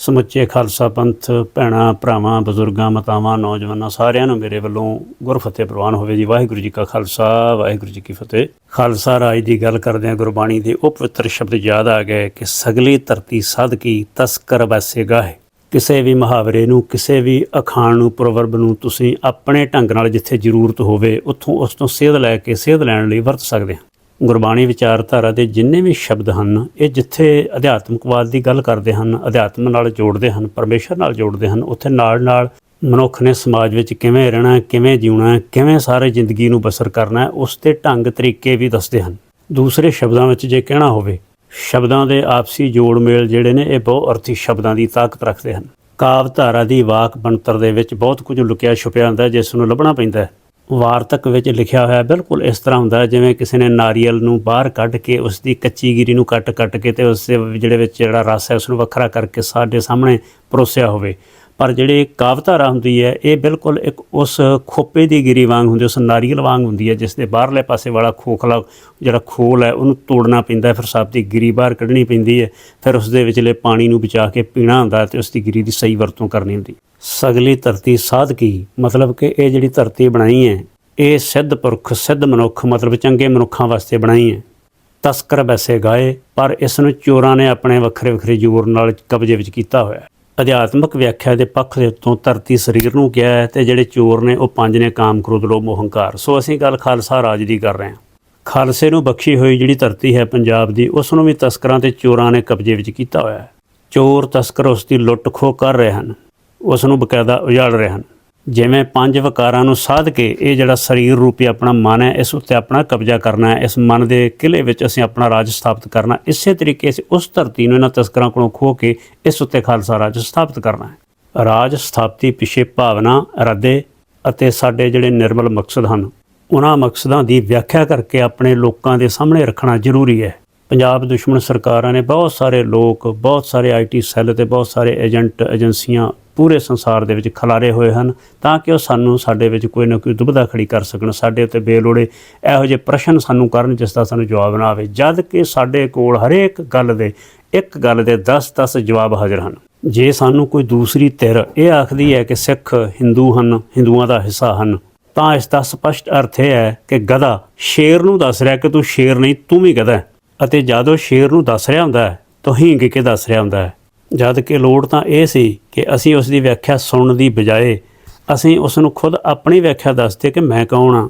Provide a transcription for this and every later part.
ਸਮੁੱਚੇ ਖਾਲਸਾ ਪੰਥ, ਭੈਣਾਂ, ਭਰਾਵਾਂ, ਬਜ਼ੁਰਗਾਂ, ਮਾਤਾਵਾਂ, ਨੌਜਵਾਨਾਂ ਸਾਰਿਆਂ ਨੂੰ ਮੇਰੇ ਵੱਲੋਂ ਗੁਰਫਤਿਹ ਪ੍ਰਵਾਨ ਹੋਵੇ ਜੀ। ਵਾਹਿਗੁਰੂ ਜੀ ਕਾ ਖਾਲਸਾ, ਵਾਹਿਗੁਰੂ ਜੀ ਕੀ ਫਤਿਹ। ਖਾਲਸਾ ਰਾਜ ਦੀ ਗੱਲ ਕਰਦੇ ਹਾਂ, ਗੁਰਬਾਣੀ ਦੇ ਉਹ ਪਵਿੱਤਰ ਸ਼ਬਦ ਯਾਦ ਆ ਗਏ। ਕਿ ਸਗਲੀ ਧਰਤੀ ਸਾਧਕੀ ਤਸਕਰ ਵੈਸੇ ਗਾਹੇ। ਕਿਸੇ ਵੀ ਮੁਹਾਵਰੇ ਨੂੰ, ਕਿਸੇ ਵੀ ਅਖਾਣ ਨੂੰ, ਪ੍ਰਵਰਬ ਨੂੰ ਤੁਸੀਂ ਆਪਣੇ ਢੰਗ ਨਾਲ ਜਿੱਥੇ ਜ਼ਰੂਰਤ ਹੋਵੇ, ਉੱਥੋਂ ਉਸ ਤੋਂ ਸੇਧ ਲੈ ਕੇ ਸੇਧ ਲੈਣ ਲਈ ਵਰਤ ਸਕਦੇ ਹੋ। ਗੁਰਬਾਣੀ ਵਿਚਾਰਧਾਰਾ ਦੇ ਜਿੰਨੇ ਵੀ ਸ਼ਬਦ ਹਨ, ਇਹ ਜਿੱਥੇ ਅਧਿਆਤਮਕਵਾਦ ਦੀ ਗੱਲ ਕਰਦੇ ਹਨ, ਅਧਿਆਤਮ ਨਾਲ ਜੋੜਦੇ ਹਨ, ਪਰਮੇਸ਼ਰ ਨਾਲ ਜੋੜਦੇ ਹਨ, ਉੱਥੇ ਨਾਲ ਨਾਲ ਮਨੁੱਖ ਨੇ ਸਮਾਜ ਵਿੱਚ ਕਿਵੇਂ ਰਹਿਣਾ, ਕਿਵੇਂ ਜਿਉਣਾ, ਕਿਵੇਂ ਸਾਰੇ ਜ਼ਿੰਦਗੀ ਨੂੰ ਬਸਰ ਕਰਨਾ, ਉਸ 'ਤੇ ਢੰਗ ਤਰੀਕੇ ਵੀ ਦੱਸਦੇ ਹਨ। ਦੂਸਰੇ ਸ਼ਬਦਾਂ ਵਿੱਚ ਜੇ ਕਹਿਣਾ ਹੋਵੇ, ਸ਼ਬਦਾਂ ਦੇ ਆਪਸੀ ਜੋੜ ਮੇਲ ਜਿਹੜੇ ਨੇ, ਇਹ ਬਹੁ ਅਰਥੀ ਸ਼ਬਦਾਂ ਦੀ ਤਾਕਤ ਰੱਖਦੇ ਹਨ। ਕਾਵ ਧਾਰਾ ਦੀ ਵਾਕ ਬਣਤਰ ਦੇ ਵਿੱਚ ਬਹੁਤ ਕੁਝ ਲੁਕਿਆ ਛੁਪਿਆ ਹੁੰਦਾ, ਜਿਸ ਨੂੰ ਲੱਭਣਾ ਪੈਂਦਾ ਹੈ। ਵਾਰਤਕ ਵਿੱਚ ਲਿਖਿਆ ਹੋਇਆ ਬਿਲਕੁਲ ਇਸ ਤਰ੍ਹਾਂ ਹੁੰਦਾ ਜਿਵੇਂ ਕਿਸੇ ਨੇ ਨਾਰੀਅਲ ਨੂੰ ਬਾਹਰ ਕੱਢ ਕੇ ਉਸ ਦੀ ਕੱਚੀ ਗਿਰੀ ਨੂੰ ਕੱਟ-ਕੱਟ ਕੇ ਤੇ ਉਸ ਦੇ ਜਿਹੜੇ ਵਿੱਚ ਜਿਹੜਾ ਰਸ ਹੈ ਉਸ ਨੂੰ ਵੱਖਰਾ ਕਰਕੇ ਸਾਡੇ ਸਾਹਮਣੇ ਪਰੋਸਿਆ ਹੋਵੇ। ਪਰ ਜਿਹੜੀ ਕਾਵਧਾਰਾ ਹੁੰਦੀ ਹੈ, ਇਹ ਬਿਲਕੁਲ ਇੱਕ ਉਸ ਖੋਪੇ ਦੀ ਗਿਰੀ ਵਾਂਗ ਹੁੰਦੀ ਉਸ ਨਾਰੀਅਲ ਵਾਂਗ ਹੁੰਦੀ ਹੈ, ਜਿਸ ਦੇ ਬਾਹਰਲੇ ਪਾਸੇ ਵਾਲਾ ਖੋਖਲਾ, ਜਿਹੜਾ ਖੋਲ ਹੈ, ਉਹਨੂੰ ਤੋੜਨਾ ਪੈਂਦਾ ਫਿਰ ਸਭ ਦੀ ਗਿਰੀ ਬਾਹਰ ਕੱਢਣੀ ਪੈਂਦੀ ਹੈ, ਫਿਰ ਉਸ ਦੇ ਵਿਚਲੇ ਪਾਣੀ ਨੂੰ ਬਚਾ ਕੇ ਪੀਣਾ ਹੁੰਦਾ ਹੈ ਤੇ ਉਸ ਦੀ ਗਿਰੀ ਦੀ ਸਹੀ ਵਰਤੋਂ ਕਰਨੀ ਹੁੰਦੀ ਸਗਲੀ ਧਰਤੀ ਸਾਧਕੀ ਮਤਲਬ ਕਿ ਇਹ ਜਿਹੜੀ ਧਰਤੀ ਬਣਾਈ ਹੈ, ਇਹ ਸਿੱਧ ਪੁਰਖ, ਸਿੱਧ ਮਨੁੱਖ, ਮਤਲਬ ਚੰਗੇ ਮਨੁੱਖਾਂ ਵਾਸਤੇ ਬਣਾਈ ਹੈ। ਤਸਕਰ ਵੈਸੇ ਗਾਏ, ਪਰ ਇਸ ਨੂੰ ਚੋਰਾਂ ਨੇ ਆਪਣੇ ਵੱਖਰੇ ਵੱਖਰੇ ਜ਼ੋਰ ਨਾਲ ਕਬਜ਼ੇ ਵਿੱਚ ਕੀਤਾ ਹੋਇਆ ਹੈ। ਅਧਿਆਤਮਕ ਵਿਆਖਿਆ ਦੇ ਪੱਖ ਦੇ ਉੱਤੋਂ ਧਰਤੀ ਸਰੀਰ ਨੂੰ ਕਿਹਾ ਹੈ ਤੇ ਜਿਹੜੇ ਚੋਰ ਨੇ ਉਹ ਪੰਜ ਨੇ ਕਾਮ ਕ੍ਰੋਧ, ਲੋਭ, ਮੋਹ, ਹੰਕਾਰ। ਸੋ ਅਸੀਂ ਗੱਲ ਖਾਲਸਾ ਰਾਜ ਦੀ ਕਰ ਰਹੇ ਹਾਂ। ਖਾਲਸੇ ਨੂੰ ਬਖਸ਼ੀ ਹੋਈ ਜਿਹੜੀ ਧਰਤੀ ਹੈ ਪੰਜਾਬ ਦੀ, ਉਸ ਨੂੰ ਵੀ ਤਸਕਰਾਂ ਤੇ ਚੋਰਾਂ ਨੇ ਕਬਜ਼ੇ ਵਿੱਚ ਕੀਤਾ ਹੋਇਆ ਹੈ। ਚੋਰ ਤਸਕਰ ਉਸ ਦੀ ਲੁੱਟ ਖੋਹ ਕਰ ਰਹੇ ਹਨ। ਉਸ ਨੂੰ ਬਕਾਇਦਾ ਉਜਾੜ ਰਹੇ ਹਨ। ਜਿਵੇਂ ਪੰਜ ਵਿਕਾਰਾਂ ਨੂੰ ਸਾਧ ਕੇ ਇਹ ਜਿਹੜਾ ਸਰੀਰ ਰੂਪੀ ਆਪਣਾ ਮਨ ਹੈ, ਇਸ ਉੱਤੇ ਆਪਣਾ ਕਬਜ਼ਾ ਕਰਨਾ ਹੈ, ਇਸ ਮਨ ਦੇ ਕਿਲੇ ਵਿੱਚ ਅਸੀਂ ਆਪਣਾ ਰਾਜ ਸਥਾਪਿਤ ਕਰਨਾ ਇਸੇ ਤਰੀਕੇ ਅਸੀਂ ਉਸ ਧਰਤੀ ਨੂੰ ਇਹਨਾਂ ਤਸਕਰਾਂ ਕੋਲੋਂ ਖੋਹ ਕੇ ਇਸ ਉੱਤੇ ਖਾਲਸਾ ਰਾਜ ਸਥਾਪਿਤ ਕਰਨਾ ਹੈ। ਰਾਜ ਸਥਾਪਤੀ ਪਿਛੇ ਭਾਵਨਾ, ਇਰਾਦੇ ਅਤੇ ਸਾਡੇ ਜਿਹੜੇ ਨਿਰਮਲ ਮਕਸਦ ਹਨ, ਉਹਨਾਂ ਮਕਸਦਾਂ ਦੀ ਵਿਆਖਿਆ ਕਰਕੇ ਆਪਣੇ ਲੋਕਾਂ ਦੇ ਸਾਹਮਣੇ ਰੱਖਣਾ ਜ਼ਰੂਰੀ ਹੈ। ਪੰਜਾਬ ਦੁਸ਼ਮਣ ਸਰਕਾਰਾਂ ਨੇ ਬਹੁਤ ਸਾਰੇ ਲੋਕ, ਬਹੁਤ ਸਾਰੇ ਆਈਟੀ ਸੈੱਲ ਤੇ ਬਹੁਤ ਸਾਰੇ ਏਜੰਟ ਏਜੰਸੀਆਂ ਪੂਰੇ ਸੰਸਾਰ ਦੇ ਵਿੱਚ ਖਲਾਰੇ ਹੋਏ ਹਨ ਤਾਂ ਕਿ ਉਹ ਸਾਨੂੰ ਸਾਡੇ ਵਿੱਚ ਕੋਈ ਨਾ ਕੋਈ ਦੁਬਿਧਾ ਖੜੀ ਕਰ ਸਕਣ। ਸਾਡੇ ਉੱਤੇ ਬੇਲੋੜੇ ਇਹੋ ਜਿਹੇ ਪ੍ਰਸ਼ਨ ਸਾਨੂੰ ਕਰਨ ਜਿਸ ਦਾ ਸਾਨੂੰ ਜਵਾਬ ਨਾ ਆਵੇ। ਜਦ ਕਿ ਸਾਡੇ ਕੋਲ ਹਰੇਕ ਗੱਲ ਦੇ, ਇੱਕ ਗੱਲ ਦੇ 10-10 ਜਵਾਬ ਹਾਜ਼ਰ ਹਨ। ਜੇ ਸਾਨੂੰ ਕੋਈ ਦੂਸਰੀ ਧਿਰ ਇਹ ਆਖਦੀ ਹੈ ਕਿ ਸਿੱਖ ਹਿੰਦੂ ਹਨ, ਹਿੰਦੂਆਂ ਦਾ ਹਿੱਸਾ ਹਨ, ਤਾਂ ਇਸ ਦਾ ਸਪਸ਼ਟ ਅਰਥ ਇਹ ਹੈ ਕਿ ਗਧਾ ਸ਼ੇਰ ਨੂੰ ਦੱਸ ਰਿਹਾ ਕਿ ਤੂੰ ਸ਼ੇਰ ਨਹੀਂ, ਤੂੰ ਵੀ ਗਧਾ ਹੈ। ਅਤੇ ਜਦ ਉਹ ਸ਼ੇਰ ਨੂੰ ਦੱਸ ਰਿਹਾ ਹੁੰਦਾ ਹੈ, ਤਾਂ ਹਿੰਗ ਕੇ ਦੱਸ ਰਿਹਾ ਹੁੰਦਾ ਹੈ। ਜਦ ਕਿ ਲੋੜ ਤਾਂ ਇਹ ਸੀ ਕਿ ਅਸੀਂ ਉਸ ਦੀ ਵਿਆਖਿਆ ਸੁਣਨ ਦੀ ਬਜਾਏ ਅਸੀਂ ਉਸ ਨੂੰ ਖੁਦ ਆਪਣੀ ਵਿਆਖਿਆ ਦੱਸਦੇ ਕਿ ਮੈਂ ਕੌਣ ਹਾਂ।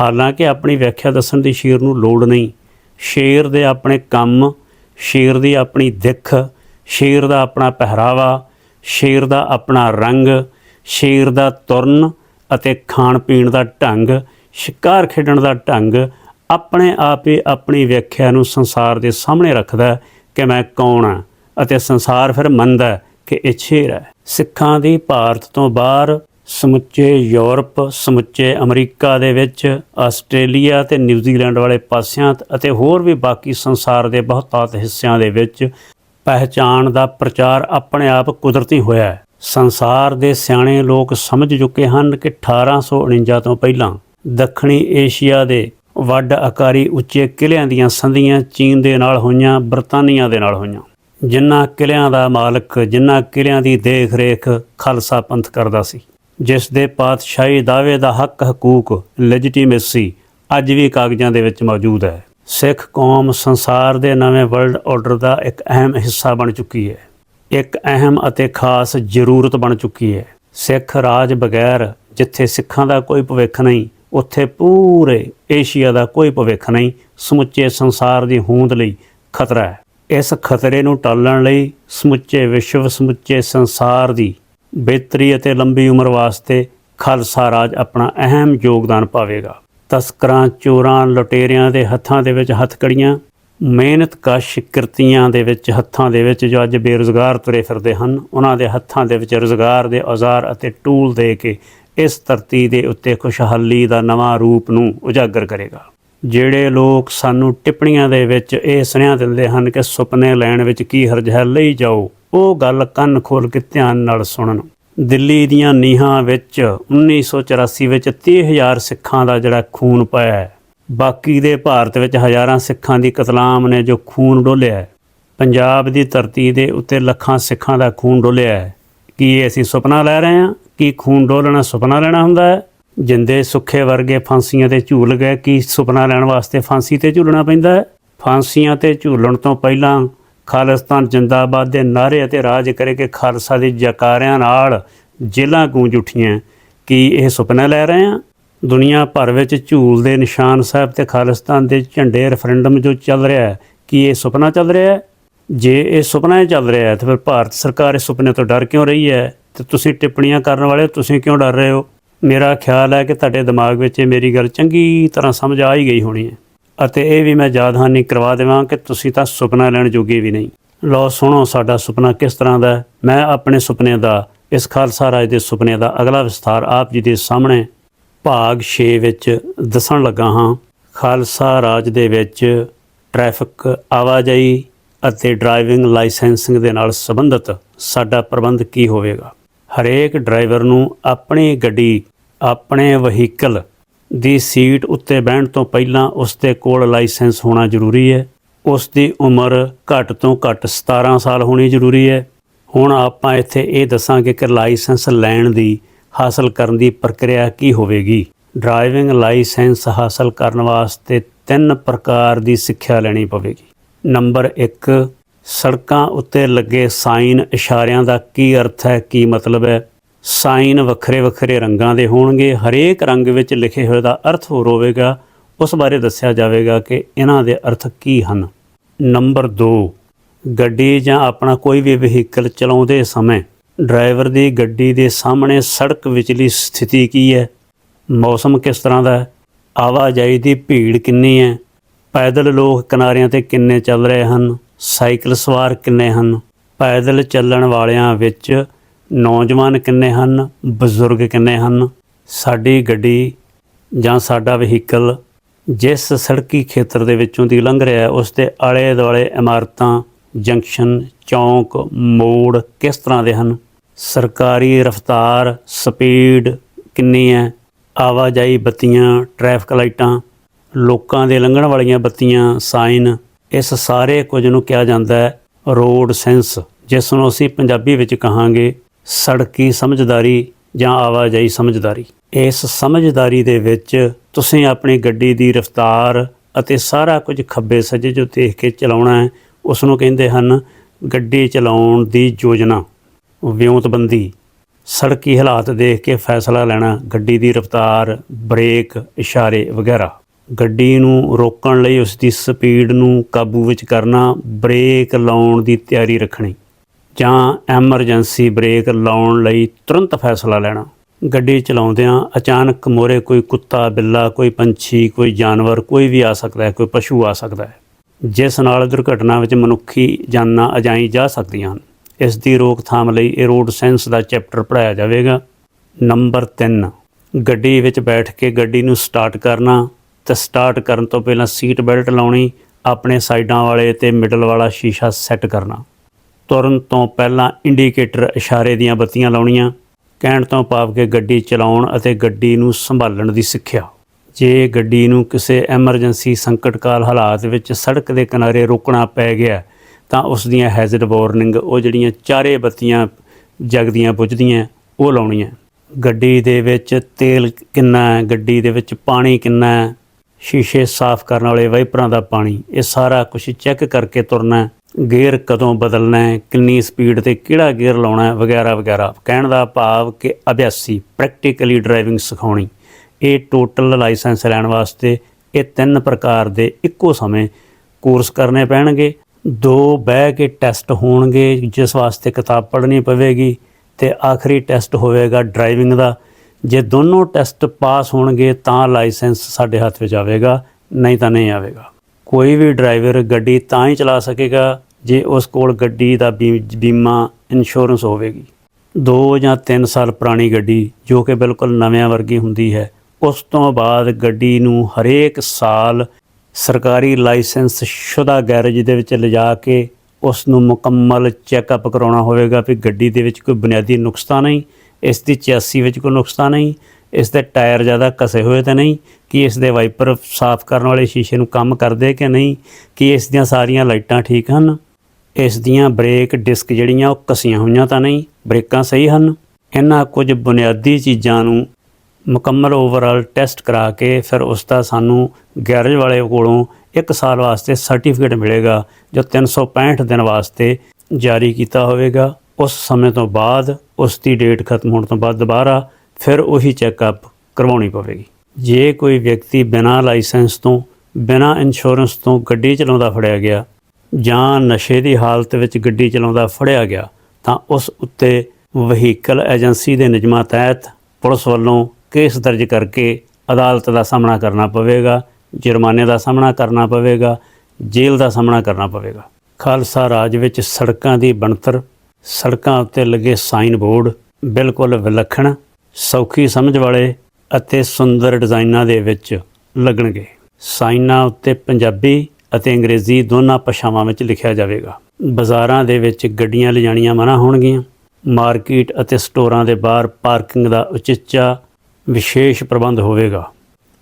ਹਾਲਾਂਕਿ ਆਪਣੀ ਵਿਆਖਿਆ ਦੱਸਣ ਦੀ ਸ਼ੇਰ ਨੂੰ ਲੋੜ ਨਹੀਂ। ਸ਼ੇਰ ਦੇ ਆਪਣੇ ਕੰਮ, ਸ਼ੇਰ ਦੀ ਆਪਣੀ ਦਿੱਖ, ਸ਼ੇਰ ਦਾ ਆਪਣਾ ਪਹਿਰਾਵਾ, ਸ਼ੇਰ ਦਾ ਆਪਣਾ ਰੰਗ, ਸ਼ੇਰ ਦਾ ਤੁਰਨ ਅਤੇ ਖਾਣ ਪੀਣ ਦਾ ਢੰਗ, ਸ਼ਿਕਾਰ ਖੇਡਣ ਦਾ ਢੰਗ ਆਪਣੇ ਆਪ ਹੀ ਆਪਣੀ ਵਿਆਖਿਆ ਨੂੰ ਸੰਸਾਰ ਦੇ ਸਾਹਮਣੇ ਰੱਖਦਾ ਕਿ ਮੈਂ ਕੌਣ ਹਾਂ ਅਤੇ ਸੰਸਾਰ ਫਿਰ ਮੰਨਦਾ ਕਿ ਇਹ ਸ਼ੇਰ ਹੈ। ਸਿੱਖਾਂ ਦੀ ਭਾਰਤ ਤੋਂ ਬਾਹਰ ਸਮੁੱਚੇ ਯੂਰਪ, ਸਮੁੱਚੇ ਅਮਰੀਕਾ ਦੇ ਵਿੱਚ, ਆਸਟ੍ਰੇਲੀਆ ਤੇ ਨਿਊਜ਼ੀਲੈਂਡ ਵਾਲੇ ਪਾਸਿਆਂ ਅਤੇ ਹੋਰ ਵੀ ਬਾਕੀ ਸੰਸਾਰ ਦੇ ਬਹੁਤਾਤ ਹਿੱਸਿਆਂ ਦੇ ਵਿੱਚ ਪਹਿਚਾਣ ਦਾ ਪ੍ਰਚਾਰ ਆਪਣੇ ਆਪ ਕੁਦਰਤੀ ਹੋਇਆ ਹੈ। ਸੰਸਾਰ ਦੇ ਸਿਆਣੇ ਲੋਕ ਸਮਝ ਚੁੱਕੇ ਹਨ ਕਿ 1849 ਤੋਂ ਪਹਿਲਾਂ ਦੱਖਣੀ ਏਸ਼ੀਆ ਦੇ ਵੱਡ ਆਕਾਰੀ ਉੱਚੇ ਕਿਲਿਆਂ ਦੀਆਂ ਸੰਧੀਆਂ ਚੀਨ ਦੇ ਨਾਲ ਹੋਈਆਂ, ਬਰਤਾਨੀਆ ਦੇ ਨਾਲ ਹੋਈਆਂ। ਜਿਨ੍ਹਾਂ ਕਿਲਿਆਂ ਦਾ ਮਾਲਕ ਜਿਨ੍ਹਾਂ ਕਿਲਿਆਂ ਦੀ ਦੇਖ ਰੇਖ ਖਾਲਸਾ ਪੰਥ ਕਰਦਾ ਸੀ। ਜਿਸ ਦੇ ਪਾਤਸ਼ਾਹੀ ਦਾਅਵੇ ਦਾ ਹੱਕ ਹਕੂਕ ਲੈਜੀਟੀਮੇਸੀ ਅੱਜ ਵੀ ਕਾਗਜ਼ਾਂ ਦੇ ਵਿੱਚ ਮੌਜੂਦ ਹੈ। ਸਿੱਖ ਕੌਮ ਸੰਸਾਰ ਦੇ ਨਵੇਂ ਵਰਲਡ ਆਰਡਰ ਦਾ ਇੱਕ ਅਹਿਮ ਹਿੱਸਾ ਬਣ ਚੁੱਕੀ ਹੈ। ਇੱਕ ਅਹਿਮ ਅਤੇ ਖਾਸ ਜ਼ਰੂਰਤ ਬਣ ਚੁੱਕੀ ਹੈ। ਸਿੱਖ ਰਾਜ ਬਗੈਰ ਜਿੱਥੇ ਸਿੱਖਾਂ ਦਾ ਕੋਈ ਭਵਿੱਖ ਨਹੀਂ ਉੱਥੇ ਪੂਰੇ ਏਸ਼ੀਆ ਦਾ ਕੋਈ ਭਵਿੱਖ ਨਹੀਂ, ਸਮੁੱਚੇ ਸੰਸਾਰ ਦੀ ਹੋਂਦ ਲਈ ਖਤਰਾ ਹੈ। ਇਸ ਖਤਰੇ ਨੂੰ ਟਾਲਣ ਲਈ ਸਮੁੱਚੇ ਵਿਸ਼ਵ, ਸਮੁੱਚੇ ਸੰਸਾਰ ਦੀ ਬਿਹਤਰੀ ਅਤੇ ਲੰਬੀ ਉਮਰ ਵਾਸਤੇ ਖਾਲਸਾ ਰਾਜ ਆਪਣਾ ਅਹਿਮ ਯੋਗਦਾਨ ਪਾਵੇਗਾ। ਤਸਕਰਾਂ, ਚੋਰਾਂ, ਲੁਟੇਰਿਆਂ ਦੇ ਹੱਥਾਂ ਦੇ ਵਿੱਚ ਹੱਥਕੜੀਆਂ ਮਿਹਨਤ ਕਸ਼ ਕਿਰਤੀਆਂ ਦੇ ਵਿੱਚ ਹੱਥਾਂ ਦੇ ਵਿੱਚ ਜੋ ਅੱਜ ਬੇਰੁਜ਼ਗਾਰ ਤੁਰੇ ਫਿਰਦੇ ਹਨ, ਉਹਨਾਂ ਦੇ ਹੱਥਾਂ ਦੇ ਵਿੱਚ ਰੁਜ਼ਗਾਰ ਦੇ ਔਜ਼ਾਰ ਅਤੇ ਟੂਲ ਦੇ ਕੇ ਇਸ ਧਰਤੀ ਦੇ ਉੱਤੇ ਖੁਸ਼ਹਾਲੀ ਦਾ ਨਵਾਂ ਰੂਪ ਨੂੰ ਉਜਾਗਰ ਕਰੇਗਾ। ਜਿਹੜੇ ਲੋਕ ਸਾਨੂੰ ਟਿੱਪਣੀਆਂ ਦੇ ਵਿੱਚ ਇਹ ਸੁਨੇਹਾ ਦਿੰਦੇ ਹਨ ਕਿ ਸੁਪਨੇ ਲੈਣ ਵਿੱਚ ਕੀ ਹਰਜ ਹੈ ਲਈ ਜਾਓ, ਉਹ ਗੱਲ ਕੰਨ ਖੋਲ ਕੇ ਧਿਆਨ ਨਾਲ ਸੁਣਨ। ਦਿੱਲੀ ਦੀਆਂ ਨੀਹਾਂ ਵਿੱਚ 1984 ਵਿੱਚ 30000 ਸਿੱਖਾਂ ਦਾ ਜਿਹੜਾ ਖੂਨ ਪਾਇਆ ਬਾਕੀ ਦੇ ਭਾਰਤ ਵਿੱਚ ਹਜ਼ਾਰਾਂ ਸਿੱਖਾਂ ਦੀ ਕਤਲਾਮ ਨੇ ਜੋ ਖੂਨ ਡੋਲਿਆ ਪੰਜਾਬ ਦੀ ਧਰਤੀ ਦੇ ਉੱਤੇ ਲੱਖਾਂ ਸਿੱਖਾਂ ਦਾ ਖੂਨ ਡੋਲਿਆ ਹੈ। ਕੀ ਇਹ ਅਸੀਂ ਸੁਪਨਾ ਲੈ ਰਹੇ ਹਾਂ? ਕੀ ਖੂਨ ਡੋਲਣਾ ਸੁਪਨਾ ਲੈਣਾ ਹੁੰਦਾ ਹੈ? ਜਿੰਦੇ ਸੁੱਖੇ ਵਰਗੇ ਫਾਂਸੀਆਂ ਤੇ ਝੂਲ ਗਏ, ਕੀ ਸੁਪਨਾ ਲੈਣ ਵਾਸਤੇ ਫਾਂਸੀ ਤੇ ਝੂਲਣਾ ਪੈਂਦਾ ਹੈ? ਫਾਂਸੀਆਂ ਤੇ ਝੂਲਣ ਤੋਂ ਪਹਿਲਾਂ ਖਾਲਿਸਤਾਨ ਜਿੰਦਾਬਾਦ ਦੇ ਨਾਅਰੇ ਅਤੇ ਰਾਜ ਕਰੇ ਕਿ ਖਾਲਸਾ ਦੇ ਜਕਾਰਿਆਂ ਨਾਲ ਜੇਲਾਂ ਗੂੰਜ ਉੱਠੀਆਂ ਕੀ ਇਹ ਸੁਪਨਾ ਲੈ ਰਹੇ ਹਾਂ? ਦੁਨੀਆ ਭਰ ਵਿੱਚ ਝੂਲ ਦੇ ਨਿਸ਼ਾਨ ਸਾਹਿਬ ਤੇ ਖਾਲਿਸਤਾਨ ਦੇ ਝੰਡੇ ਰੈਫਰੈਂਡਮ ਜੋ ਚੱਲ ਰਿਹਾ ਹੈ, ਕੀ ਇਹ ਸੁਪਨਾ ਚੱਲ ਰਿਹਾ ਹੈ? ਜੇ ਇਹ ਸੁਪਨਾ ਹੀ ਚੱਲ ਰਿਹਾ ਹੈ, ਤਾਂ ਫਿਰ ਭਾਰਤ ਸਰਕਾਰ ਇਸ ਸੁਪਨੇ ਤੋਂ ਡਰ ਕਿਉਂ ਰਹੀ ਹੈ? ਤੇ ਤੁਸੀਂ ਟਿੱਪਣੀਆਂ ਕਰਨ ਵਾਲੇ ਤੁਸੀਂ ਕਿਉਂ ਡਰ ਰਹੇ ਹੋ? ਮੇਰਾ ਖਿਆਲ ਹੈ ਕਿ ਤੁਹਾਡੇ ਦਿਮਾਗ ਵਿੱਚ ਇਹ ਮੇਰੀ ਗੱਲ ਚੰਗੀ ਤਰ੍ਹਾਂ ਸਮਝ ਆ ਹੀ ਗਈ ਹੋਣੀ ਹੈ। ਅਤੇ ਇਹ ਵੀ ਮੈਂ ਯਾਦਹਾਨੀ ਕਰਵਾ ਦੇਵਾਂ ਕਿ ਤੁਸੀਂ ਤਾਂ ਸੁਪਨਾ ਲੈਣ ਜੋਗੇ ਵੀ ਨਹੀਂ। ਲਓ, ਸੁਣੋ ਸਾਡਾ ਸੁਪਨਾ ਕਿਸ ਤਰ੍ਹਾਂ ਦਾ ਹੈ। ਮੈਂ ਆਪਣੇ ਸੁਪਨੇ ਦਾ, ਇਸ ਖਾਲਸਾ ਰਾਜ ਦੇ ਸੁਪਨੇ ਦਾ ਅਗਲਾ ਵਿਸਥਾਰ ਆਪ ਜੀ ਦੇ ਸਾਹਮਣੇ ਭਾਗ 6 ਵਿੱਚ ਦੱਸਣ ਲੱਗਾ ਹਾਂ। ਖਾਲਸਾ ਰਾਜ ਦੇ ਵਿੱਚ ਟ੍ਰੈਫਿਕ ਆਵਾਜਾਈ ਅਤੇ ਡਰਾਈਵਿੰਗ ਲਾਇਸੈਂਸਿੰਗ ਦੇ ਨਾਲ ਸੰਬੰਧਿਤ ਸਾਡਾ ਪ੍ਰਬੰਧ ਕੀ ਹੋਵੇਗਾ? ਹਰੇਕ ਡਰਾਈਵਰ ਨੂੰ ਆਪਣੀ ਗੱਡੀ, ਆਪਣੇ ਵਹੀਕਲ ਦੀ ਸੀਟ ਉੱਤੇ ਬਹਿਣ ਤੋਂ ਪਹਿਲਾਂ ਉਸ ਦੇ ਕੋਲ ਲਾਇਸੈਂਸ ਹੋਣਾ ਜ਼ਰੂਰੀ ਹੈ। ਉਸ ਦੀ ਉਮਰ ਘੱਟ ਤੋਂ ਘੱਟ 17 ਸਾਲ ਹੋਣੀ ਜ਼ਰੂਰੀ ਹੈ। ਹੁਣ ਆਪਾਂ ਇੱਥੇ ਇਹ ਦੱਸਾਂਗੇ ਕਿ ਲਾਇਸੈਂਸ ਲੈਣ ਦੀ, ਹਾਸਲ ਕਰਨ ਦੀ ਪ੍ਰਕਿਰਿਆ ਕੀ ਹੋਵੇਗੀ। ਡਰਾਈਵਿੰਗ ਲਾਇਸੈਂਸ ਹਾਸਲ ਕਰਨ ਵਾਸਤੇ ਤਿੰਨ ਪ੍ਰਕਾਰ ਦੀ ਸਿੱਖਿਆ ਲੈਣੀ ਪਵੇਗੀ। ਨੰਬਰ 1 ਸੜਕਾਂ ਉੱਤੇ ਲੱਗੇ ਸਾਈਨ ਇਸ਼ਾਰਿਆਂ ਦਾ ਕੀ ਅਰਥ ਹੈ, ਕੀ ਮਤਲਬ ਹੈ? ਸਾਈਨ ਵੱਖਰੇ ਵੱਖਰੇ ਰੰਗਾਂ ਦੇ ਹੋਣਗੇ, ਹਰੇਕ ਰੰਗ ਵਿੱਚ ਲਿਖੇ ਹੋਏ ਦਾ ਅਰਥ ਹੋਰ ਹੋਵੇਗਾ। ਉਸ ਬਾਰੇ ਦੱਸਿਆ ਜਾਵੇਗਾ ਕਿ ਇਹਨਾਂ ਦੇ ਅਰਥ ਕੀ ਹਨ। ਨੰਬਰ 2 ਗੱਡੀ ਜਾਂ ਆਪਣਾ ਕੋਈ ਵੀ ਵਹੀਕਲ ਚਲਾਉਂਦੇ ਸਮੇਂ ਡਰਾਈਵਰ ਦੀ ਗੱਡੀ ਦੇ ਸਾਹਮਣੇ ਸੜਕ ਵਿਚਲੀ ਸਥਿਤੀ ਕੀ ਹੈ? ਮੌਸਮ ਕਿਸ ਤਰ੍ਹਾਂ ਦਾ ਹੈ? ਆਵਾਜਾਈ ਦੀ ਭੀੜ ਕਿੰਨੀ ਹੈ? ਪੈਦਲ ਲੋਕ ਕਿਨਾਰਿਆਂ ਤੇ ਕਿੰਨੇ ਚੱਲ ਰਹੇ ਹਨ? ਸਾਈਕਲ ਸਵਾਰ ਕਿੰਨੇ ਹਨ? ਪੈਦਲ ਚੱਲਣ ਵਾਲਿਆਂ ਵਿੱਚ ਨੌਜਵਾਨ ਕਿੰਨੇ ਹਨ? ਬਜ਼ੁਰਗ ਕਿੰਨੇ ਹਨ? ਸਾਡੀ ਗੱਡੀ ਜਾਂ ਸਾਡਾ ਵਹੀਕਲ ਜਿਸ ਸੜਕੀ ਖੇਤਰ ਦੇ ਵਿੱਚੋਂ ਦੀ ਲੰਘ ਰਿਹਾ ਹੈ, ਉਸ ਦੇ ਆਲੇ ਦੁਆਲੇ ਇਮਾਰਤਾਂ, ਜੰਕਸ਼ਨ, ਚੌਂਕ, ਮੋੜ ਕਿਸ ਤਰ੍ਹਾਂ ਦੇ ਹਨ? ਸਰਕਾਰੀ ਰਫ਼ਤਾਰ ਸਪੀਡ ਕਿੰਨੀ ਹੈ? ਆਵਾਜਾਈ ਬੱਤੀਆਂ, ਟ੍ਰੈਫਿਕ ਲਾਈਟਾਂ, ਲੋਕਾਂ ਦੇ ਲੰਘਣ ਵਾਲੀਆਂ ਬੱਤੀਆਂ, ਸਾਈਨ ਇਸ ਸਾਰੇ ਕੁਝ ਨੂੰ ਕਿਹਾ ਜਾਂਦਾ ਹੈ ਰੋਡ ਸੈਂਸ ਜਿਸ ਨੂੰ ਅਸੀਂ ਪੰਜਾਬੀ ਵਿੱਚ ਕਹਾਂਗੇ ਸੜਕੀ ਸਮਝਦਾਰੀ ਜਾਂ ਆਵਾਜਾਈ ਸਮਝਦਾਰੀ। ਇਸ ਸਮਝਦਾਰੀ ਦੇ ਵਿੱਚ ਤੁਸੀਂ ਆਪਣੀ ਗੱਡੀ ਦੀ ਰਫ਼ਤਾਰ ਅਤੇ ਸਾਰਾ ਕੁਝ ਖੱਬੇ ਸੱਜੇ ਜੋ ਦੇਖ ਕੇ ਚਲਾਉਣਾ ਹੈ, ਉਸ ਨੂੰ ਕਹਿੰਦੇ ਹਨ ਗੱਡੀ ਚਲਾਉਣ ਦੀ ਯੋਜਨਾ, ਵਿਉਂਤਬੰਦੀ। ਸੜਕੀ ਹਾਲਾਤ ਦੇਖ ਕੇ ਫੈਸਲਾ ਲੈਣਾ, ਗੱਡੀ ਦੀ ਰਫ਼ਤਾਰ, ਬ੍ਰੇਕ, ਇਸ਼ਾਰੇ ਵਗੈਰਾ। ਗੱਡੀ ਨੂੰ ਰੋਕਣ ਲਈ ਉਸ ਦੀ ਸਪੀਡ ਨੂੰ ਕਾਬੂ ਵਿੱਚ ਕਰਨਾ, ਬ੍ਰੇਕ ਲਾਉਣ ਦੀ ਤਿਆਰੀ ਰੱਖਣੀ ਜਾਂ ਐਮਰਜੈਂਸੀ ਬ੍ਰੇਕ ਲਾਉਣ ਲਈ ਤੁਰੰਤ ਫੈਸਲਾ ਲੈਣਾ। ਗੱਡੀ ਚਲਾਉਂਦਿਆਂ ਅਚਾਨਕ ਮੋਰੇ ਕੋਈ ਕੁੱਤਾ, ਬਿੱਲਾ, ਕੋਈ ਪੰਛੀ, ਕੋਈ ਜਾਨਵਰ, ਕੋਈ ਵੀ ਆ ਸਕਦਾ ਹੈ, ਕੋਈ ਪਸ਼ੂ ਆ ਸਕਦਾ ਹੈ। ਜਿਸ ਨਾਲ ਦੁਰਘਟਨਾ ਵਿੱਚ ਮਨੁੱਖੀ ਜਾਨਾਂ ਅਜਾਈ ਜਾ ਸਕਦੀਆਂ ਹਨ। ਇਸ ਦੀ ਰੋਕਥਾਮ ਲਈ ਇਹ ਰੋਡ ਸੈਂਸ ਦਾ ਚੈਪਟਰ ਪੜਾਇਆ ਜਾਵੇਗਾ। ਨੰਬਰ 3 ਗੱਡੀ ਵਿੱਚ ਬੈਠ ਕੇ ਗੱਡੀ ਨੂੰ ਸਟਾਰਟ ਕਰਨਾ ਤੇ ਸਟਾਰਟ ਕਰਨ ਤੋਂ ਪਹਿਲਾਂ ਸੀਟ ਬੈਲਟ ਲਾਉਣੀ, ਆਪਣੇ ਸਾਈਡਾਂ ਵਾਲੇ ਤੇ ਮਿਡਲ ਵਾਲਾ ਸ਼ੀਸ਼ਾ ਸੈੱਟ ਕਰਨਾ। ਤੁਰਨ ਤੋਂ ਪਹਿਲਾਂ ਇੰਡੀਕੇਟਰ ਇਸ਼ਾਰੇ ਦੀਆਂ ਬੱਤੀਆਂ ਲਾਉਣੀਆਂ, ਕਹਿਣ ਤੋਂ ਭਾਵ ਕਿ ਗੱਡੀ ਚਲਾਉਣ ਅਤੇ ਗੱਡੀ ਨੂੰ ਸੰਭਾਲਣ ਦੀ ਸਿੱਖਿਆ। ਜੇ ਗੱਡੀ ਨੂੰ ਕਿਸੇ ਐਮਰਜੈਂਸੀ ਸੰਕਟਕਾਲ ਹਾਲਾਤ ਵਿੱਚ ਸੜਕ ਦੇ ਕਿਨਾਰੇ ਰੋਕਣਾ ਪੈ ਗਿਆ, ਤਾਂ ਉਸ ਦੀਆਂ ਹੈਜ਼ਰਡ ਵਾਰਨਿੰਗ ਉਹ ਜਿਹੜੀਆਂ ਚਾਰੇ ਬੱਤੀਆਂ ਜਗਦੀਆਂ ਬੁਝਦੀਆਂ ਉਹ ਲਾਉਣੀਆਂ। ਗੱਡੀ ਦੇ ਵਿੱਚ ਤੇਲ ਕਿੰਨਾ ਹੈ, ਗੱਡੀ ਦੇ ਵਿੱਚ ਪਾਣੀ ਕਿੰਨਾ ਹੈ ਸ਼ੀਸ਼ੇ ਸਾਫ਼ ਕਰਨ ਵਾਲੇ ਵਾਈਪਰਾਂ ਦਾ ਪਾਣੀ, ਇਹ ਸਾਰਾ ਕੁਝ ਚੈੱਕ ਕਰਕੇ ਤੁਰਨਾ ਗੇਅਰ ਕਦੋਂ ਬਦਲਣਾ ਹੈ, ਕਿੰਨੀ ਸਪੀਡ ਤੇ ਕਿਹੜਾ ਗੇਅਰ ਲਾਉਣਾ ਹੈ, ਵਗੈਰਾ ਵਗੈਰਾ। ਕਹਿਣ ਦਾ ਭਾਵ ਕਿ ਅਭਿਆਸੀ, ਪ੍ਰੈਕਟੀਕਲੀ ਡਰਾਈਵਿੰਗ ਸਿਖਾਉਣੀ। ਇਹ ਟੋਟਲ ਲਾਇਸੈਂਸ ਲੈਣ ਵਾਸਤੇ ਇਹ ਤਿੰਨ ਪ੍ਰਕਾਰ ਦੇ ਇੱਕੋ ਸਮੇਂ ਕੋਰਸ ਕਰਨੇ ਪੈਣਗੇ। ਦੋ ਬਹਿ ਕੇ ਟੈਸਟ ਹੋਣਗੇ, ਜਿਸ ਵਾਸਤੇ ਕਿਤਾਬ ਪੜ੍ਹਨੀ ਪਵੇਗੀ ਤੇ ਆਖਰੀ ਟੈਸਟ ਹੋਵੇਗਾ ਡਰਾਈਵਿੰਗ ਦਾ। ਜੇ ਦੋਨੋਂ ਟੈਸਟ ਪਾਸ ਹੋਣਗੇ ਤਾਂ ਲਾਇਸੈਂਸ ਸਾਡੇ ਹੱਥ ਵਿੱਚ ਆਵੇਗਾ, ਨਹੀਂ ਤਾਂ ਨਹੀਂ ਆਵੇਗਾ। ਕੋਈ ਵੀ ਡਰਾਈਵਰ ਗੱਡੀ ਤਾਂ ਹੀ ਚਲਾ ਸਕੇਗਾ ਜੇ ਉਸ ਕੋਲ ਗੱਡੀ ਦਾ ਬੀ- ਬੀਮਾ ਇੰਸ਼ੋਰੈਂਸ ਹੋਵੇਗੀ। 2 ਜਾਂ 3 ਸਾਲ ਪੁਰਾਣੀ ਗੱਡੀ ਜੋ ਕਿ ਬਿਲਕੁਲ ਨਵਿਆਂ ਵਰਗੀ ਹੁੰਦੀ ਹੈ, ਉਸ ਤੋਂ ਬਾਅਦ ਗੱਡੀ ਨੂੰ ਹਰੇਕ ਸਾਲ ਸਰਕਾਰੀ ਲਾਇਸੈਂਸ ਸ਼ੁਦਾ ਗੈਰੇਜ ਦੇ ਵਿੱਚ ਲਿਜਾ ਕੇ ਉਸ ਨੂੰ ਮੁਕੰਮਲ ਚੈੱਕਅਪ ਕਰਾਉਣਾ ਹੋਵੇਗਾ ਵੀ ਗੱਡੀ ਦੇ ਵਿੱਚ ਕੋਈ ਬੁਨਿਆਦੀ ਨੁਕਸ ਤਾਂ ਨਹੀਂ ਇਸ ਦੀ ਚੈਸੀ ਵਿੱਚ ਕੋਈ ਨੁਕਸ ਨਹੀਂ, ਇਸ ਦੇ ਟਾਇਰ ਜ਼ਿਆਦਾ ਘਸੇ ਹੋਏ ਤਾਂ ਨਹੀਂ, ਕਿ ਇਸ ਦੇ ਵਾਈਪਰ ਸਾਫ਼ ਕਰਨ ਵਾਲੇ ਸ਼ੀਸ਼ੇ ਨੂੰ ਕੰਮ ਕਰਦੇ ਕਿ ਨਹੀਂ, ਕਿ ਇਸ ਦੀਆਂ ਸਾਰੀਆਂ ਲਾਈਟਾਂ ਠੀਕ ਹਨ? ਇਸ ਦੀਆਂ ਬ੍ਰੇਕ ਡਿਸਕ ਜਿਹੜੀਆਂ ਉਹ ਕਸੀਆਂ ਹੋਈਆਂ ਤਾਂ ਨਹੀਂ, ਬ੍ਰੇਕਾਂ ਸਹੀ ਹਨ? ਇਹਨਾਂ ਕੁਝ ਬੁਨਿਆਦੀ ਚੀਜ਼ਾਂ ਨੂੰ ਮੁਕੰਮਲ ਓਵਰਆਲ ਟੈਸਟ ਕਰਾ ਕੇ ਫਿਰ ਉਸ ਦਾ ਸਾਨੂੰ ਗੈਰੇਜ ਵਾਲੇ ਕੋਲੋਂ 1 ਸਾਲ ਵਾਸਤੇ ਸਰਟੀਫਿਕੇਟ ਮਿਲੇਗਾ, ਜੋ 365 ਦਿਨ ਵਾਸਤੇ ਜਾਰੀ ਕੀਤਾ ਹੋਵੇਗਾ। ਉਸ ਸਮੇਂ ਤੋਂ ਬਾਅਦ ਉਸ ਦੀ ਡੇਟ ਖਤਮ ਹੋਣ ਤੋਂ ਬਾਅਦ ਦੁਬਾਰਾ ਫਿਰ ਉਹੀ ਚੈੱਕਅਪ ਕਰਵਾਉਣੀ ਪਵੇਗੀ। ਜੇ ਕੋਈ ਵਿਅਕਤੀ ਬਿਨਾਂ ਲਾਇਸੈਂਸ ਤੋਂ, ਬਿਨਾਂ ਇੰਸ਼ੋਰੈਂਸ ਤੋਂ ਗੱਡੀ ਚਲਾਉਂਦਾ ਫੜਿਆ ਗਿਆ ਜਾਂ ਨਸ਼ੇ ਦੀ ਹਾਲਤ ਵਿੱਚ ਗੱਡੀ ਚਲਾਉਂਦਾ ਫੜਿਆ ਗਿਆ, ਤਾਂ ਉਸ ਉੱਤੇ ਵਹੀਕਲ ਏਜੰਸੀ ਦੇ ਨਿਯਮਾਂ ਤਹਿਤ ਪੁਲਿਸ ਵੱਲੋਂ ਕੇਸ ਦਰਜ ਕਰਕੇ ਅਦਾਲਤ ਦਾ ਸਾਹਮਣਾ ਕਰਨਾ ਪਵੇਗਾ, ਜੁਰਮਾਨੇ ਦਾ ਸਾਹਮਣਾ ਕਰਨਾ ਪਵੇਗਾ, ਜੇਲ੍ਹ ਦਾ ਸਾਹਮਣਾ ਕਰਨਾ ਪਵੇਗਾ। ਖਾਲਸਾ ਰਾਜ ਵਿੱਚ ਸੜਕਾਂ ਦੀ ਬਣਤਰ ਸੜਕਾਂ ਉੱਤੇ ਲੱਗੇ ਸਾਈਨ ਬੋਰਡ ਬਿਲਕੁਲ ਵਿਲੱਖਣ, ਸੌਖੀ ਸਮਝ ਵਾਲੇ ਅਤੇ ਸੁੰਦਰ ਡਿਜ਼ਾਈਨਾਂ ਦੇ ਵਿੱਚ ਲੱਗਣਗੇ। ਸਾਈਨਾਂ ਉੱਤੇ ਪੰਜਾਬੀ ਅਤੇ ਅੰਗਰੇਜ਼ੀ ਦੋਨਾਂ ਭਾਸ਼ਾਵਾਂ ਵਿੱਚ ਲਿਖਿਆ ਜਾਵੇਗਾ। ਬਾਜ਼ਾਰਾਂ ਦੇ ਵਿੱਚ ਗੱਡੀਆਂ ਲਿਜਾਣੀਆਂ ਮਨਾ ਹੋਣਗੀਆਂ। ਮਾਰਕੀਟ ਅਤੇ ਸਟੋਰਾਂ ਦੇ ਬਾਹਰ ਪਾਰਕਿੰਗ ਦਾ ਉਚਿੱਚਾ ਵਿਸ਼ੇਸ਼ ਪ੍ਰਬੰਧ ਹੋਵੇਗਾ।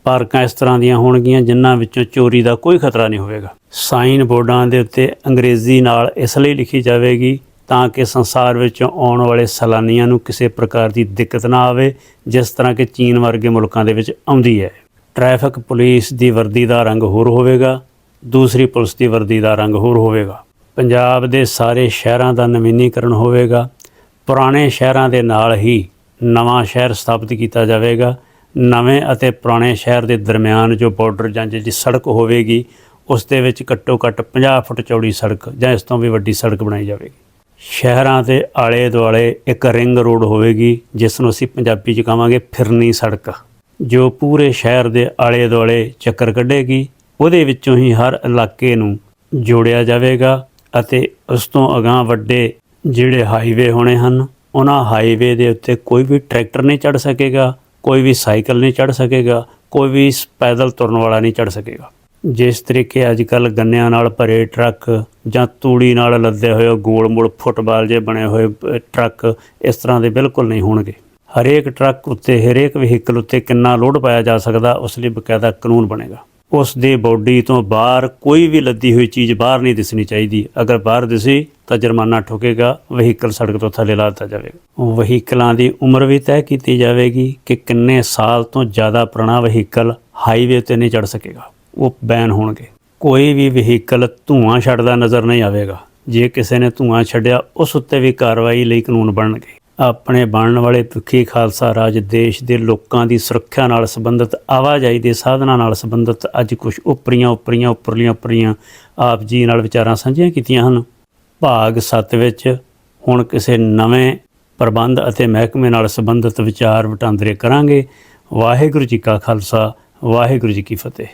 ਪਾਰਕਾਂ ਇਸ ਤਰ੍ਹਾਂ ਦੀਆਂ ਹੋਣਗੀਆਂ ਜਿਨ੍ਹਾਂ ਵਿੱਚੋਂ ਚੋਰੀ ਦਾ ਕੋਈ ਖਤਰਾ ਨਹੀਂ ਹੋਵੇਗਾ। ਸਾਈਨ ਬੋਰਡਾਂ ਦੇ ਉੱਤੇ ਅੰਗਰੇਜ਼ੀ ਨਾਲ ਇਸ ਲਈ ਲਿਖੀ ਜਾਵੇਗੀ ਤਾਂ ਕਿ ਸੰਸਾਰ ਵਿੱਚੋਂ ਆਉਣ ਵਾਲੇ ਸੈਲਾਨੀਆਂ ਨੂੰ ਕਿਸੇ ਪ੍ਰਕਾਰ ਦੀ ਦਿੱਕਤ ਨਾ ਆਵੇ, ਜਿਸ ਤਰ੍ਹਾਂ ਕਿ ਚੀਨ ਵਰਗੇ ਮੁਲਕਾਂ ਦੇ ਵਿੱਚ ਆਉਂਦੀ ਹੈ। ਟ੍ਰੈਫਿਕ ਪੁਲਿਸ ਦੀ ਵਰਦੀ ਦਾ ਰੰਗ ਹੋਰ ਹੋਵੇਗਾ, ਦੂਸਰੀ ਪੁਲਿਸ ਦੀ ਵਰਦੀ ਦਾ ਰੰਗ ਹੋਰ ਹੋਵੇਗਾ। ਪੰਜਾਬ ਦੇ ਸਾਰੇ ਸ਼ਹਿਰਾਂ ਦਾ ਨਵੀਨੀਕਰਨ ਹੋਵੇਗਾ। ਪੁਰਾਣੇ ਸ਼ਹਿਰਾਂ ਦੇ ਨਾਲ ਹੀ ਨਵਾਂ ਸ਼ਹਿਰ ਸਥਾਪਿਤ ਕੀਤਾ ਜਾਵੇਗਾ। ਨਵੇਂ ਅਤੇ ਪੁਰਾਣੇ ਸ਼ਹਿਰ ਦੇ ਦਰਮਿਆਨ ਜੋ ਬਾਰਡਰ ਜਾਂ ਜਿਹੜੀ ਸੜਕ ਹੋਵੇਗੀ, ਉਸ ਦੇ ਵਿੱਚ ਘੱਟੋ ਘੱਟ 50 ਫੁੱਟ ਚੌੜੀ ਸੜਕ ਜਾਂ ਇਸ ਤੋਂ ਵੀ ਵੱਡੀ ਸੜਕ ਬਣਾਈ ਜਾਵੇਗੀ। ਸ਼ਹਿਰਾਂ ਦੇ ਆਲੇ ਦੁਆਲੇ ਇੱਕ ਰਿੰਗ ਰੋਡ ਹੋਵੇਗੀ ਜਿਸ ਨੂੰ ਅਸੀਂ ਪੰਜਾਬੀ 'ਚ ਕਹਾਂਗੇ ਫਿਰਨੀ ਸੜਕ, ਜੋ ਪੂਰੇ ਸ਼ਹਿਰ ਦੇ ਆਲੇ ਦੁਆਲੇ ਚੱਕਰ ਕੱਢੇਗੀ। ਉਹਦੇ ਵਿੱਚੋਂ ਹੀ ਹਰ ਇਲਾਕੇ ਨੂੰ ਜੋੜਿਆ ਜਾਵੇਗਾ ਅਤੇ ਉਸ ਤੋਂ ਅਗਾਹ ਵੱਡੇ ਜਿਹੜੇ ਹਾਈਵੇ ਹੋਣੇ ਹਨ, ਉਹਨਾਂ ਹਾਈਵੇ ਦੇ ਉੱਤੇ ਕੋਈ ਵੀ ਟਰੈਕਟਰ ਨਹੀਂ ਚੜ ਸਕੇਗਾ, ਕੋਈ ਵੀ ਸਾਈਕਲ ਨਹੀਂ ਚੜ ਸਕੇਗਾ, ਕੋਈ ਵੀ ਪੈਦਲ ਤੁਰਨ ਵਾਲਾ ਨਹੀਂ ਚੜ ਸਕੇਗਾ। ਜਿਸ ਤਰੀਕੇ ਅੱਜ ਕੱਲ ਗੰਨਿਆਂ ਨਾਲ ਭਰੇ ਟਰੱਕ ਜਾਂ ਤੂੜੀ ਨਾਲ ਲੱਦੇ ਹੋਏ ਗੋਲ ਮੋਲ ਫੁੱਟਬਾਲ ਜੇ ਬਣੇ ਹੋਏ ਟਰੱਕ ਇਸ ਤਰ੍ਹਾਂ ਦੇ ਬਿਲਕੁਲ ਨਹੀਂ ਹੋਣਗੇ। ਹਰੇਕ ਟਰੱਕ ਉੱਤੇ, ਹਰੇਕ ਵਹੀਕਲ ਉੱਤੇ ਕਿੰਨਾ ਲੋਡ ਪਾਇਆ ਜਾ ਸਕਦਾ, ਉਸ ਲਈ ਬਕਾਇਦਾ ਕਾਨੂੰਨ ਬਣੇਗਾ। ਉਸ ਦੇ ਬੋਡੀ ਤੋਂ ਬਾਹਰ ਕੋਈ ਵੀ ਲੱਦੀ ਹੋਈ ਚੀਜ਼ ਬਾਹਰ ਨਹੀਂ ਦਿਸਣੀ ਚਾਹੀਦੀ। ਅਗਰ ਬਾਹਰ ਦਿਸੀ ਤਾਂ ਜੁਰਮਾਨਾ ਠੋਕੇਗਾ, ਵਹੀਕਲ ਸੜਕ ਤੋਂ ਥੱਲੇ ਲਾ ਦਿੱਤਾ ਜਾਵੇਗਾ। ਵਹੀਕਲਾਂ ਦੀ ਉਮਰ ਵੀ ਤੈਅ ਕੀਤੀ ਜਾਵੇਗੀ ਕਿ ਕਿੰਨੇ ਸਾਲ ਤੋਂ ਜ਼ਿਆਦਾ ਪੁਰਾਣਾ ਵਹੀਕਲ ਹਾਈਵੇ ਤੇ ਨਹੀਂ ਚੜ ਸਕੇਗਾ। ਉਹ ਬੈਨ ਹੋਣਗੇ। ਕੋਈ ਵੀ ਵਹੀਕਲ ਧੂਆਂ ਛੱਡਦਾ ਨਜ਼ਰ ਨਹੀਂ ਆਵੇਗਾ। ਜੇ ਕਿਸੇ ਨੇ ਧੂਆਂ ਛੱਡਿਆ, ਉਸ ਉੱਤੇ ਵੀ ਕਾਰਵਾਈ ਲਈ ਕਾਨੂੰਨ ਬਣਨਗੇ। ਆਪਣੇ ਬਣਨ ਵਾਲੇ ਭੁੱਖੀ ਖਾਲਸਾ ਰਾਜ ਦੇਸ਼ ਦੇ ਲੋਕਾਂ ਦੀ ਸੁਰੱਖਿਆ ਨਾਲ ਸੰਬੰਧਿਤ ਆਵਾਜਾਈ ਦੇ ਸਾਧਨਾਂ ਨਾਲ ਸੰਬੰਧਿਤ ਅੱਜ ਕੁਝ ਉਪਰੀਆਂ ਉਪਰੀਆਂ, ਉੱਪਰਲੀਆਂ, ਉੱਪਰੀਆਂ ਆਪ ਜੀ ਨਾਲ ਵਿਚਾਰਾਂ ਸਾਂਝੀਆਂ ਕੀਤੀਆਂ ਹਨ। ਭਾਗ 7 ਵਿੱਚ ਹੁਣ ਕਿਸੇ ਨਵੇਂ ਪ੍ਰਬੰਧ ਅਤੇ ਮਹਿਕਮੇ ਨਾਲ ਸੰਬੰਧਿਤ ਵਿਚਾਰ ਵਟਾਂਦਰੇ ਕਰਾਂਗੇ। ਵਾਹਿਗੁਰੂ ਜੀ ਕਾ ਖਾਲਸਾ, ਵਾਹਿਗੁਰੂ ਜੀ ਕੀ ਫਤਿਹ।